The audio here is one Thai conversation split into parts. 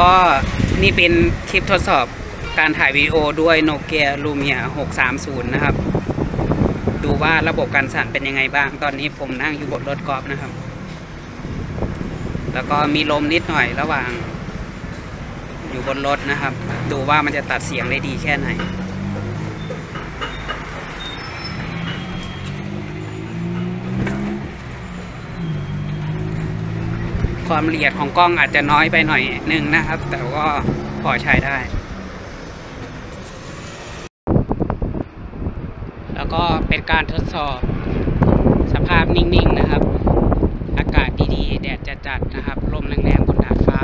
ก็นี่เป็นคลิปทดสอบการถ่ายวิดีโอด้วยโนเกียลูเมีย630 นะครับ ดูว่าระบบการสั่นเป็นยังไงบ้าง ตอนนี้ผมนั่งอยู่บนรถกอล์ฟนะครับ แล้วก็มีลมนิดหน่อยระหว่าง อยู่บนรถนะครับ ดูว่ามันจะตัดเสียงได้ดีแค่ไหน ความละเอียดของกล้องอาจจะน้อยไปหน่อยนึงนะครับ แต่ก็พอใช้ได้ แล้วก็เป็นการทดสอบสภาพนิ่งๆนะครับ อากาศดีๆ แดดจัดๆนะครับ ลมแรงๆบนดาดฟ้า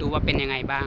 ดูว่าเป็นยังไงบ้าง